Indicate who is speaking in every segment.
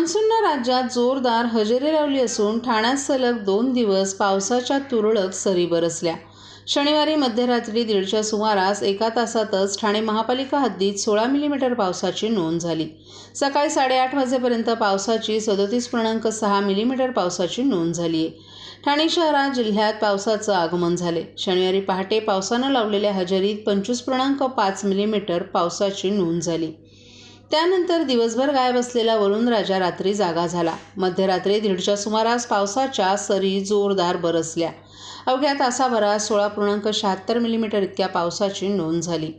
Speaker 1: मान्सूननं राज्यात जोरदार हजेरी लावली असून ठाण्यात सलग दोन दिवस पावसाच्या तुरळक सरी बरसल्या. शनिवारी मध्यरात्री दीडच्या सुमारास एका तासातच ठाणे महापालिका हद्दीत सोळा मिलीमीटर पावसाची नोंद झाली. सकाळी साडेआठ वाजेपर्यंत पावसाची सदोतीस पूर्णांक सहा मिलीमीटर पावसाची नोंद झाली आहे ठाणे शहरात जिल्ह्यात पावसाचं आगमन झाले शनिवारी पहाटे पावसानं लावलेल्या हजेरीत पंचवीस पूर्णांक पाच मिलीमीटर पावसाची नोंद झाली. त्यानंतर दिवसभर गायब असलेला वरुण राजा रात्री जागा झाला. मध्यरात्री दीडच्या सुमारास पावसाच्या सरी जोरदार बरसल्या. अवघ्या तासाभरात सोळा पूर्णांक शहात्तर मिलीमीटर इतक्या पावसाची नोंद झाली.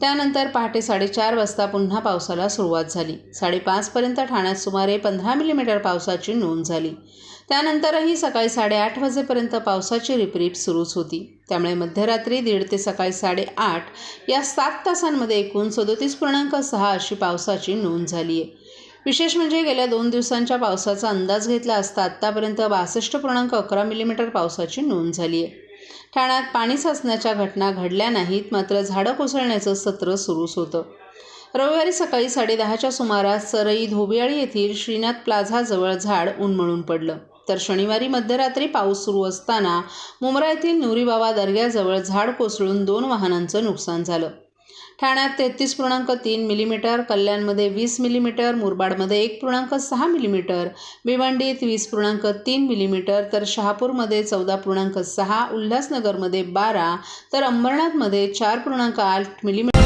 Speaker 1: त्यानंतर पहाटे साडेचार वाजता पुन्हा पावसाला सुरुवात झाली. साडेपाचपर्यंत ठाण्यात सुमारे पंधरा मिलीमीटर पावसाची नोंद झाली. त्यानंतरही सकाळी साडेआठ वाजेपर्यंत पावसाची रिपरिप सुरूच होती. त्यामुळे मध्यरात्री दीड ते सकाळी साडेआठ या सात तासांमध्ये एकूण सदोतीस पूर्णांक सहा अशी पावसाची नोंद झाली आहे विशेष म्हणजे गेल्या दोन दिवसांच्या पावसाचा अंदाज घेतला असता आत्तापर्यंत बासष्ट पूर्णांक अकरा मिलीमीटर पावसाची नोंद झाली आहे ठाण्यात पाणी साचण्याच्या घटना घडल्या नाहीत मात्र झाडं कोसळण्याचं सत्र सुरूच होतं. रविवारी सकाळी साडेदहाच्या सुमारास सरई धोबियाळी येथील श्रीनाथ प्लाझाजवळ झाड उन्मळून पडलं. तर शनिवारी मध्यरात्री पाऊस सुरू असताना मुंब्रा येथील नुरीबाबा दर्ग्याजवळ झाड कोसळून दोन वाहनांचं नुकसान झालं. ठाण्यात तेहतीस पूर्णांक तीन मिलीमीटर कल्याणमध्ये वीस मिलीमीटर मुरबाडमध्ये एक पूर्णांक सहा मिलीमीटर भिवंडीत वीस पूर्णांक तीन मिलीमीटर तर शहापूरमध्ये चौदा पूर्णांक सहा उल्हासनगरमध्ये बारा तर अंबरनाथमध्ये चार पूर्णांक आठ मिलीमीटर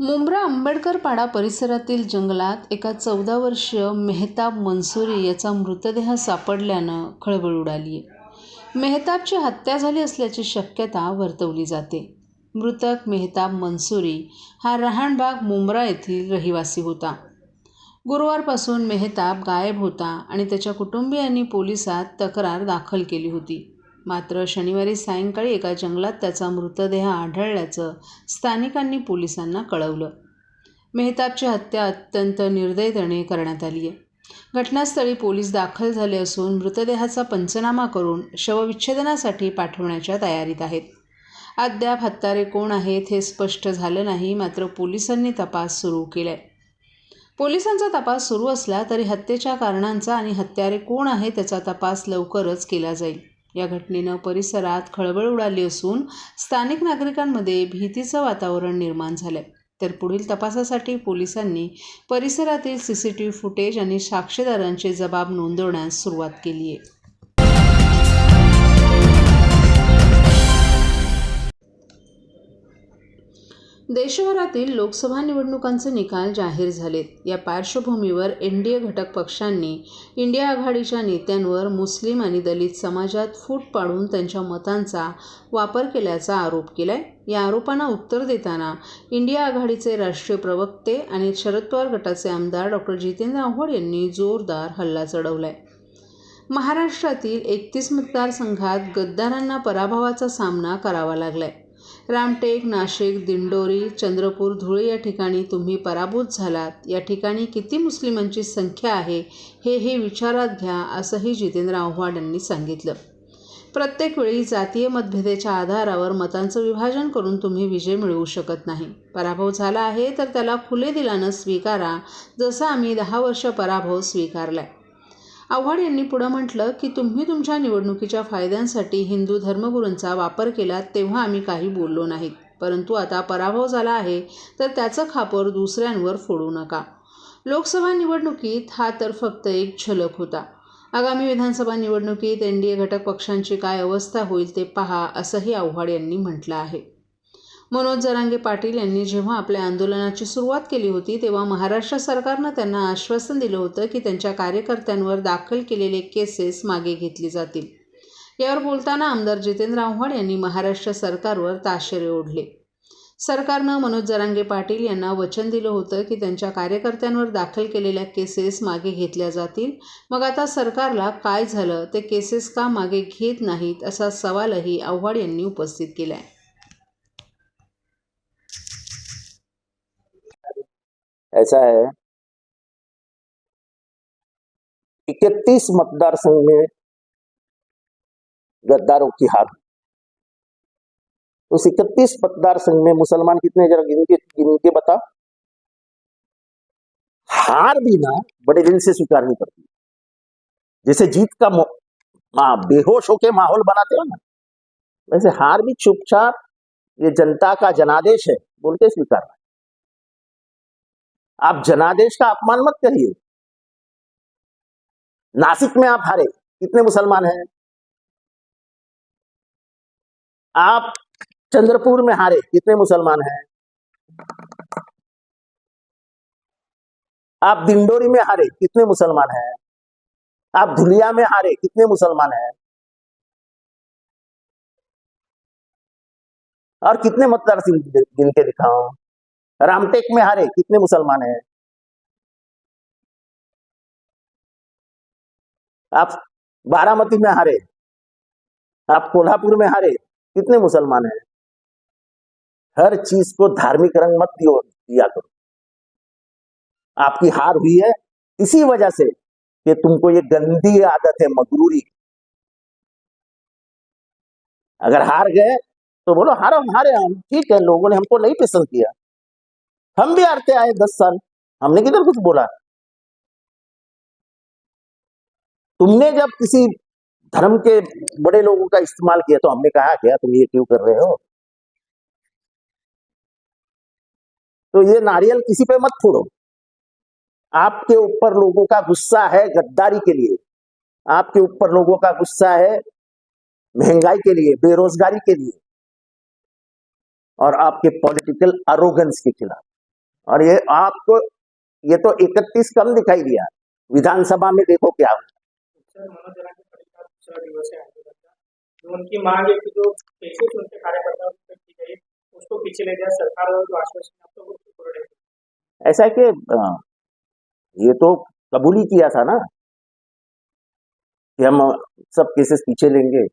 Speaker 1: मुंब्रा आंबेडकर पाडा परिसरातील जंगलात एका चौदा वर्षीय मेहताब मनसुरी याचा मृतदेह सापडल्यानं खळबळ उडाली आहे मेहताबची हत्या झाली असल्याची शक्यता वर्तवली जाते. मृतक मेहताब मनसुरी हा रहाणबाग मुंब्रा येथील रहिवासी होता. गुरुवारपासून मेहताब गायब होता आणि त्याच्या कुटुंबियांनी पोलिसात तक्रार दाखल केली होती. मात्र शनिवारी सायंकाळी एका जंगलात त्याचा मृतदेह आढळल्याचं स्थानिकांनी पोलिसांना कळवलं. मेहताबची हत्या अत्यंत निर्दयतेने करण्यात आली आहे. घटनास्थळी पोलीस दाखल झाले असून मृतदेहाचा पंचनामा करून शवविच्छेदनासाठी पाठवण्याच्या तयारीत आहेत. अद्याप हत्यारे कोण आहेत हे स्पष्ट झालं नाही मात्र पोलिसांनी तपास सुरू केलाय. पोलिसांचा तपास सुरू असला तरी हत्येच्या कारणांचा आणि हत्यारे कोण आहे त्याचा तपास लवकरच केला जाईल. या घटनेनं परिसरात खळबळ उडाली असून स्थानिक नागरिकांमध्ये भीतीचं वातावरण निर्माण झालंय. तर पुढील तपासासाठी पोलिसांनी परिसरातील C C T V footage आणि साक्षीदारांचे जबाब नोंदवण्यास सुरुवात केली आहे देशभरातील लोकसभा निवडणुकांचे निकाल जाहीर झालेत. या पार्श्वभूमीवर एन डी ए घटक पक्षांनी इंडिया आघाडीच्या नेत्यांवर मुस्लिम आणि दलित समाजात फूट पाडून त्यांच्या मतांचा वापर केल्याचा आरोप केलाय. या आरोपांना उत्तर देताना इंडिया आघाडीचे राष्ट्रीय प्रवक्ते आणि शरद पवार गटाचे आमदार डॉक्टर जितेंद्र आव्हाड यांनी जोरदार हल्ला चढवलाय. महाराष्ट्रातील एकतीस मतदारसंघात गद्दारांना पराभवाचा सामना करावा लागलाय. रामटेक नाशिक दिंडोरी चंद्रपूर धुळे या ठिकाणी तुम्ही पराभूत झालात. या ठिकाणी किती मुस्लिमांची संख्या आहे हे हे विचारात घ्या असंही जितेंद्र आव्हाड यांनी सांगितलं. प्रत्येक वेळी जातीय मतभेदाच्या आधारावर मतांचं विभाजन करून तुम्ही विजय मिळवू शकत नाही. पराभव झाला आहे तर त्याला खुले दिलानं स्वीकारा. जसं आम्ही दहा वर्ष पराभव स्वीकारलाय. आव्हाड यांनी पुढं म्हटलं की तुम्ही तुमच्या निवडणुकीच्या फायद्यांसाठी हिंदू धर्मगुरूंचा वापर केला तेव्हा आम्ही काही बोललो नाहीत. परंतु आता पराभव झाला आहे तर त्याचं खापर दुसऱ्यांवर फोडू नका. लोकसभा निवडणुकीत हा तर फक्त एक झलक होता. आगामी विधानसभा निवडणुकीत एन डी ए घटक पक्षांची काय अवस्था होईल ते पहा असंही आव्हाड यांनी म्हटलं आहे. मनोज जरांगे पाटील यांनी जेव्हा आपल्या आंदोलनाची सुरुवात केली होती तेव्हा महाराष्ट्र सरकारनं त्यांना आश्वासन दिलं होतं की त्यांच्या कार्यकर्त्यांवर दाखल केलेले केसेस मागे घेतली जातील. यावर बोलताना आमदार जितेंद्र आव्हाड यांनी महाराष्ट्र सरकारवर ताशेरे ओढले. सरकारनं मनोज जरांगे पाटील यांना वचन दिलं होतं की त्यांच्या कार्यकर्त्यांवर दाखल केलेल्या केसेस मागे घेतल्या जातील. मग आता सरकारला काय झालं? ते केसेस का मागे घेत नाहीत? असा सवालही आव्हाड यांनी उपस्थित केला आहे
Speaker 2: ऐसा है। इकतीस मतदार संघ में गद्दारों की हार। उस इकतीस मतदार संघ में मुसलमान कितने जरा गिन के गिन के बता? हार भी ना, बड़े दिन से स्वीकारनी पड़ती जैसे जीत का मो- बेहोश होके माहौल बनाते हो ना, वैसे हार भी चुपचाप ये जनता का जनादेश है, बोल के स्वीकारना आप जनादेश का अपमान मत करिए। नासिक में आप हारे, कितने मुसलमान हैं? आप चंद्रपुर में हारे, कितने मुसलमान हैं? आप दिंडोरी में हारे, कितने मुसलमान हैं? आप धुलिया में हारे, कितने मुसलमान हैं? और कितने मतदार गिन के दिखाओ रामटेक में हारे, कितने मुसलमान हैं? आप बारामती में हारे, आप कोल्हापुर में हारे, कितने मुसलमान हैं? हर चीज़ को धार्मिक रंग मत दियो, दिया करो। आपकी हार हुई है, इसी वजह से कि तुमको ये गंदी आदत है मगरूरी अगर हार गए तो बोलो, हारो हारे हम ठीक है, लोगों ने हमको नहीं पसंद किया। हम भी हारते आए दस साल। हमने किधर कुछ बोला? तुमने जब किसी धर्म के बड़े लोगों का इस्तेमाल किया तो हमने कहा, क्या तुम ये क्यों कर रहे हो? तो ये नारियल किसी पे मत फोड़ो। आपके ऊपर लोगों का गुस्सा है गद्दारी के लिए। आपके ऊपर लोगों का गुस्सा है महँगाई के लिए, बेरोजगारी के लिए और आपके पॉलिटिकल अरोगेंस के खिलाफ। और ये आपको ये तो इकतीस कम दिखाई दिया। विधानसभा में देखो क्या हुआ।
Speaker 3: का है आंदोलन का जो उनकी मांग कि जो पैसे उनके कार्यकर्ताओं की गई उसको पीछे ले जाए सरकार और आश्वासन आप लोग उसको पूरा नहीं
Speaker 2: ऐसा है कि ये तो कबूल ही किया था ना कि हम सब केसेस पीछे लेंगे।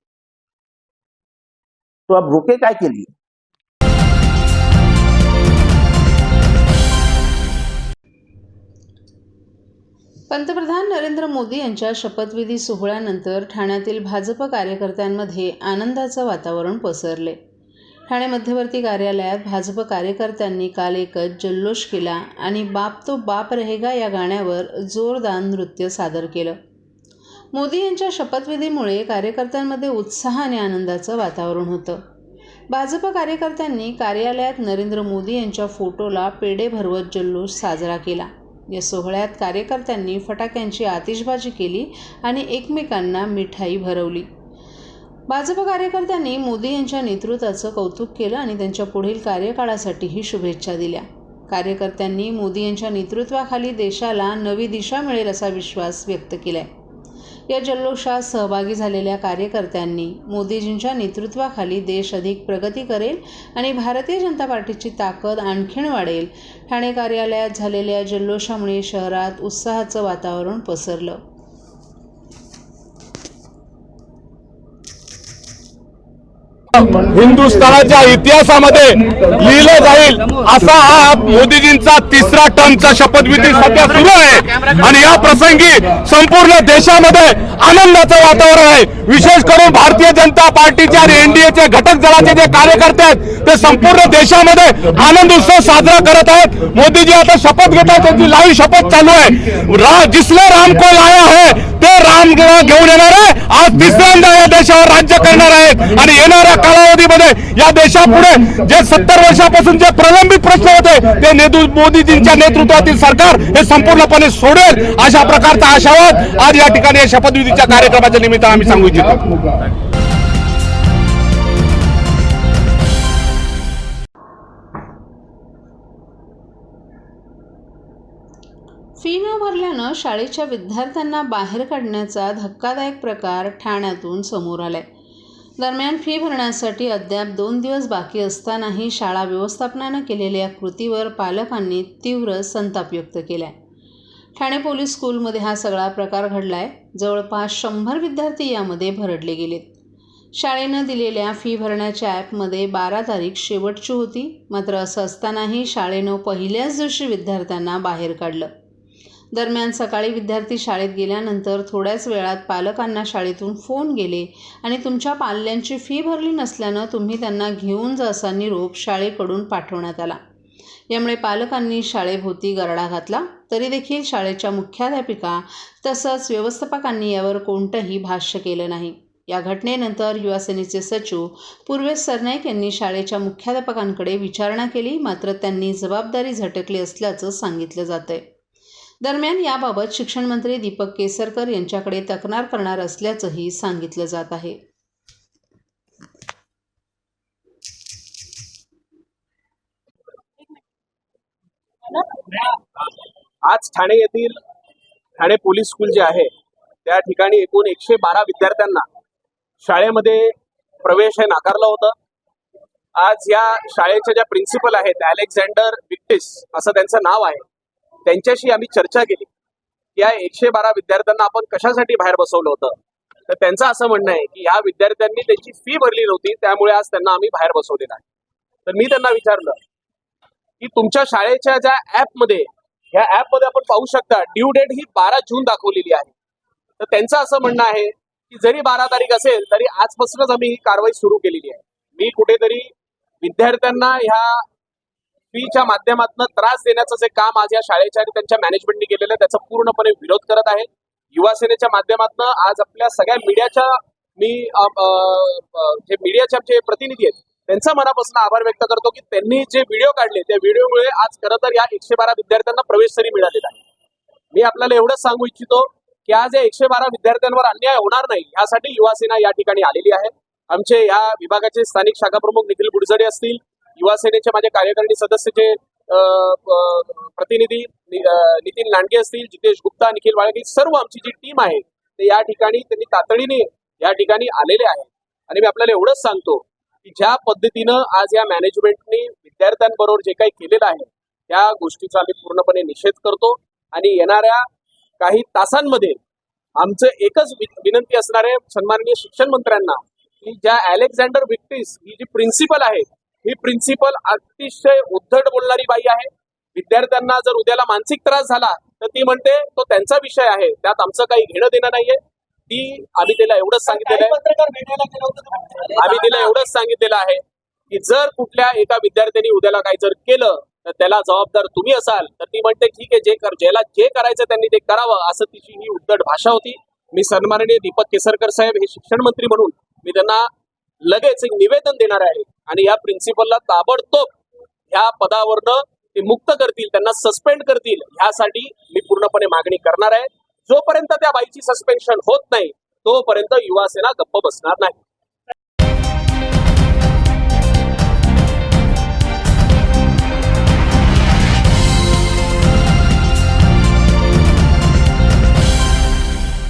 Speaker 2: तो अब रुके काय के लिए?
Speaker 1: पंतप्रधान नरेंद्र मोदी यांच्या शपथविधी सोहळ्यानंतर ठाण्यातील भाजप कार्यकर्त्यांमध्ये आनंदाचं वातावरण पसरले. ठाणे मध्यवर्ती कार्यालयात भाजप कार्यकर्त्यांनी काल एकच जल्लोष केला आणि बाप तो बाप रहेगा या गाण्यावर जोरदार नृत्य सादर केलं. मोदी यांच्या शपथविधीमुळे कार्यकर्त्यांमध्ये उत्साह आणि आनंदाचं वातावरण होतं. भाजप कार्यकर्त्यांनी कार्यालयात नरेंद्र मोदी यांच्या फोटोला पेढे भरवत जल्लोष साजरा केला. या सोहळ्यात कार्यकर्त्यांनी फटाक्यांची आतिषबाजी केली आणि एकमेकांना मिठाई भरवली. भाजप कार्यकर्त्यांनी मोदी यांच्या नेतृत्वाचं कौतुक केलं आणि त्यांच्या पुढील कार्यकाळासाठीही शुभेच्छा दिल्या. कार्यकर्त्यांनी मोदी यांच्या नेतृत्वाखाली देशाला नवी दिशा मिळेल असा विश्वास व्यक्त केला आहे या जल्लोषात सहभागी झालेल्या कार्यकर्त्यांनी मोदीजींच्या नेतृत्वाखाली देश अधिक प्रगती करेल आणि भारतीय जनता पार्टीची ताकद आणखीन वाढेल ठाणे कार्यालयात झालेल्या जल्लोषामुळे शहरात उत्साहाचं वातावरण पसरलं.
Speaker 4: हिंदुस्थानाच्या इतिहासामध्ये लिहिलं जाईल असा हा मोदीजींचा तिसरा टर्मचा शपथविधी सध्या सुरू आहे. आणि या प्रसंगी संपूर्ण देशामध्ये आनंदाचं वातावरण आहे. विशेष करून भारतीय जनता पार्टीचे आणि एनडीएचे घटक दलाचे जे कार्यकर्ते आहेत ते संपूर्ण देशामध्ये आनंद उत्सव साजरा करत आहेत. मोदीजी आता शपथ घेतात त्यांची लाईव्ह शपथ चालू आहे. रा जिसले राम को लाया है ते राम घेऊन येणार आहे. आज तिसऱ्यांदा या देशावर राज्य करणार आहेत. आणि येणाऱ्या कालावधीमध्ये या देशापुढे जे सत्तर वर्षापासून जे प्रलंबित प्रश्न होते ते नेतृ मोदीजींच्या नेतृत्वातील सरकार हे संपूर्णपणे सोडेल अशा प्रकारचा आशावाद आज या ठिकाणी या शपथविधीच्या कार्यक्रमाच्या निमित्तानं आम्ही सांगू इच्छितो.
Speaker 1: फी न भरल्यानं शाळेच्या विद्यार्थ्यांना बाहेर काढण्याचा धक्कादायक प्रकार ठाण्यातून समोर आलाय. दरम्यान फी भरण्यासाठी अद्याप दोन दिवस बाकी असतानाही शाळा व्यवस्थापनानं केलेल्या कृतीवर पालकांनी तीव्र संताप व्यक्त केलाय. ठाणे पोलीस स्कूलमध्ये हा सगळा प्रकार घडलाय. जवळपास शंभर विद्यार्थी यामध्ये भरडले गेलेत. शाळेनं दिलेल्या फी भरण्याच्या ॲपमध्ये बारा तारीख शेवटची होती. मात्र असं असतानाही शाळेनं पहिल्याच दिवशी विद्यार्थ्यांना बाहेर काढलं. दरम्यान सकाळी विद्यार्थी शाळेत गेल्यानंतर थोड्याच वेळात पालकांना शाळेतून फोन गेले आणि तुमच्या पाल्यांची फी भरली नसल्यानं तुम्ही त्यांना घेऊन जा असा निरोप शाळेकडून पाठवण्यात आला. यामुळे पालकांनी शाळेभोवती गरडा घातला. तरी देखील शाळेच्या मुख्याध्यापिका तसंच व्यवस्थापकांनी यावर कोणतंही भाष्य केलं नाही. या घटनेनंतर युवासेनेचे सचिव पूर्वेश सरनाईक यांनी शाळेच्या मुख्याध्यापकांकडे विचारणा केली मात्र त्यांनी जबाबदारी झटकली असल्याचं सांगितलं जातं आहे दरम्यान याबाबत शिक्षण मंत्री दीपक केसरकर यांच्याकडे तक्रार करणार असल्याचंही सांगितलं जात आहे.
Speaker 5: आज ठाणे येथील ठाणे पोलीस स्कूल जे आहे त्या ठिकाणी एकूण एकशे बारा विद्यार्थ्यांना शाळेमध्ये प्रवेश हे नाकारला होता. आज या शाळेच्या ज्या प्रिन्सिपल आहेत अलेक्झांडर विक्टिस असं त्यांचं नाव आहे. त्यांच्याशी आम्ही चर्चा केली. या एकशे बारा विद्यार्थ्यांना आपण कशासाठी बाहेर बसवलं होतं? तर त्यांचं असं म्हणणं आहे की या विद्यार्थ्यांनी त्यांची फी भरली नव्हती त्यामुळे आज त्यांना आम्ही बाहेर बसवलेलं आहे. तर मी त्यांना विचारलं की तुमच्या शाळेच्या ज्या ऍपमध्ये ह्या ऍपमध्ये आपण पाहू शकता ड्यू डेट ही बारा जून दाखवलेली आहे. तर त्यांचं असं म्हणणं आहे की जरी बारा तारीख असेल तरी आजपासूनच आम्ही ही कारवाई सुरू केलेली आहे. मी कुठेतरी विद्यार्थ्यांना ह्या फीच्या माध्यमातून त्रास देण्याचं जे काम आज या शाळेच्या आणि त्यांच्या मॅनेजमेंटने केलेलं आहे त्याचा पूर्णपणे विरोध करत आहे. युवा सेनेच्या माध्यमातून आज आपल्या सगळ्या मीडियाच्या मी अ, जे मीडियाचे आमचे प्रतिनिधी आहेत त्यांचा मनापासून आभार व्यक्त करतो की त्यांनी जे व्हिडिओ काढले त्या व्हिडिओमुळे आज खरं तर या एकशे बारा विद्यार्थ्यांना प्रवेश तरी मिळालेला आहे. मी आपल्याला एवढंच सांगू इच्छितो की आज या एकशे बारा विद्यार्थ्यांवर अन्याय होणार नाही यासाठी युवासेना या ठिकाणी आलेली आहे. आमचे या विभागाचे स्थानिक शाखा प्रमुख निखिल गुडजडे असतील युवा सेनेचे माझे कार्यकारिणी सदस्य जे प्रतिनिधी नि- नितीन लांडगे असतील जितेश गुप्ता निखिल वाळके सर्व आमची जी टीम आहे ते या ठिकाणी त्यांनी तातडीने या ठिकाणी आलेले आहे आणि मी आपल्याला एवढंच सांगतो की ज्या पद्धतीनं आज या मॅनेजमेंटने विद्यार्थ्यांबरोबर जे काही केलेलं आहे त्या गोष्टीचा आम्ही पूर्णपणे निषेध करतो. आणि येणाऱ्या काही तासांमध्ये आमचं एकच विनंती असणार आहे सन्माननीय शिक्षण मंत्र्यांना की ज्या अलेक्झांडर विक्टिस ही जी प्रिन्सिपल आहे ही प्रिन्सिपल अतिशय उद्धट बोलणारी बाई आहे. विद्यार्थ्यांना जर उद्याला मानसिक त्रास झाला तर ती म्हणते तो त्यांचा विषय आहे. त्यात आमचं काही घेणं देणं नाहीये. ती आम्ही तिला एवढंच सांगितलेलं आहे. आम्ही तिला एवढंच सांगितलेलं आहे की जर कुठल्या एका विद्यार्थ्यांनी उद्याला काही जर केलं तर त्याला जबाबदार तुम्ही असाल तर ती म्हणते ठीक आहे जे कर ज्याला जे करायचं त्यांनी ते करावं. असं तिची ही उद्धट भाषा होती. मी सन्माननीय दीपक केसरकर साहेब हे शिक्षण मंत्री म्हणून मी त्यांना लगेच एक निवेदन देणार आहे. आणि या प्रिन्सिपलला ताबडतोब ह्या पदावरनं ते मुक्त करतील त्यांना सस्पेंड करतील ह्यासाठी मी पूर्णपणे मागणी करणार आहे. जोपर्यंत त्या बाईची सस्पेन्शन होत नाही तोपर्यंत युवासेना गप्प बसणार नाही.